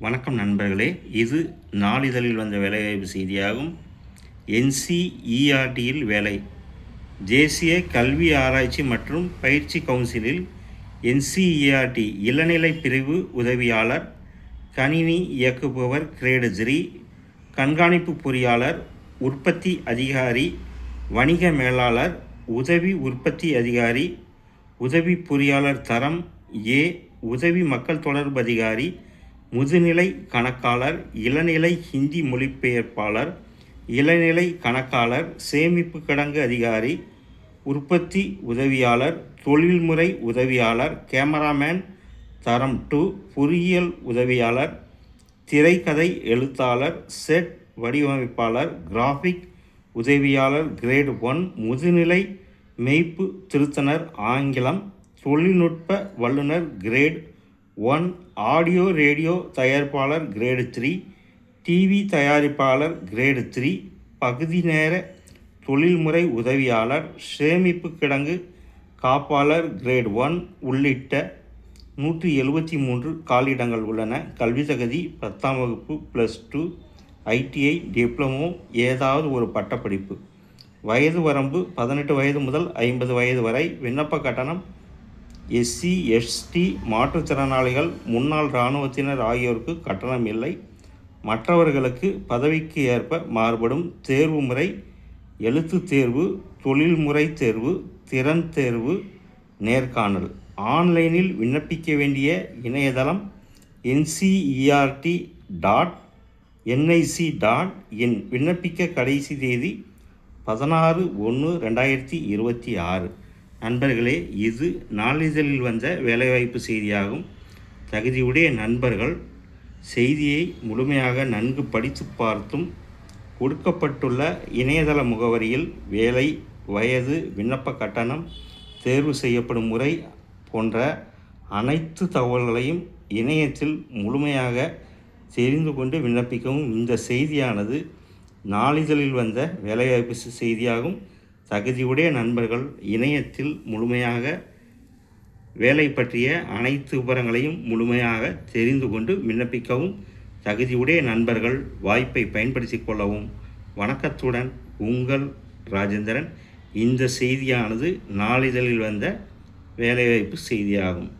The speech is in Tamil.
வணக்கம் நண்பர்களே. இது நாளிதழில் வந்த வேலைவாய்ப்பு செய்தியாகும். என்சிஇஆர்டியில் வேலை. தேசிய கல்வி ஆராய்ச்சி மற்றும் பயிற்சி கவுன்சிலில் என்சிஇஆர்டி இளநிலை பிரிவு உதவியாளர் கணினி இயக்குபவர் கிரேடு ஜிரி கண்காணிப்பு பொறியாளர் உற்பத்தி அதிகாரி வணிக மேலாளர் உதவி உற்பத்தி அதிகாரி உதவி பொறியாளர் தரம் ஏ உதவி மக்கள் தொடர்பு அதிகாரி முதுநிலை கணக்காளர் இளநிலை ஹிந்தி மொழிபெயர்ப்பாளர் இளநிலை கணக்காளர் சேமிப்பு கிடங்கு அதிகாரி உற்பத்தி உதவியாளர் தொழில்முறை உதவியாளர் கேமராமேன் தரம் டூ பொறியியல் உதவியாளர் திரைக்கதை எழுத்தாளர் செட் வடிவமைப்பாளர் கிராஃபிக் உதவியாளர் கிரேட் ஒன் முதுநிலை மெய்ப்பு திருத்தனர் ஆங்கிலம் தொழில்நுட்ப வல்லுநர் கிரேட் ஒன் ஆடியோ ரேடியோ தயாரிப்பாளர் கிரேடு த்ரீ டிவி தயாரிப்பாளர் கிரேடு த்ரீ பகுதி நேர தொழில்முறை உதவியாளர் சேமிப்பு கிடங்கு காப்பாளர் கிரேட் ஒன் உள்ளிட்ட நூற்றி எழுபத்தி மூன்று காலிடங்கள் உள்ளன. கல்வி தகுதி பத்தாம் வகுப்பு ப்ளஸ் டூ ஐடிஐ டிப்ளமோ ஏதாவது ஒரு பட்டப்படிப்பு. வயது வரம்பு பதினெட்டு வயது முதல் ஐம்பது வயது வரை விண்ணப்ப கட்டணம் எஸ்சி எஸ்டி மாற்றுத்திறனாளிகள் முன்னாள் இராணுவத்தினர் ஆகியோருக்கு கட்டணம் இல்லை. மற்றவர்களுக்கு பதவிக்கு ஏற்ப மாறுபடும் தேர்வு முறை எழுத்துத் தேர்வு தொழில்முறை தேர்வு திறன் தேர்வு நேர்காணல். ஆன்லைனில் விண்ணப்பிக்க வேண்டிய இணையதளம் NCERT dot NIC dot in விண்ணப்பிக்க கடைசி தேதி பதினாறு ஒன்று ரெண்டாயிரத்தி இருபத்தி ஆறு. நண்பர்களே இது நாளிதழில் வந்த வேலைவாய்ப்பு செய்தியாகும். தகுதியுடைய நண்பர்கள் செய்தியை முழுமையாக நன்கு படித்து பார்த்தும் கொடுக்கப்பட்டுள்ள இணையதள முகவரியில் வேலை வயது விண்ணப்ப கட்டணம் தேர்வு செய்யப்படும் முறை போன்ற அனைத்து தகவல்களையும் இணையத்தில் முழுமையாக தெரிந்து கொண்டு விண்ணப்பிக்கவும் இந்த செய்தியானது நாளிதழில் வந்த வேலைவாய்ப்பு செய்தியாகும். தகுதியுடைய நண்பர்கள் இணையத்தில் முழுமையாக வேலை பற்றிய அனைத்து விவரங்களையும் முழுமையாக தெரிந்து கொண்டு விண்ணப்பிக்கவும் தகுதியுடைய நண்பர்கள் வாய்ப்பை பயன்படுத்திக் கொள்ளவும். வணக்கத்துடன் உங்கள் ராஜேந்திரன். இந்த செய்தியானது நாளிதழில் வந்த வேலைவாய்ப்பு செய்தியாகும்.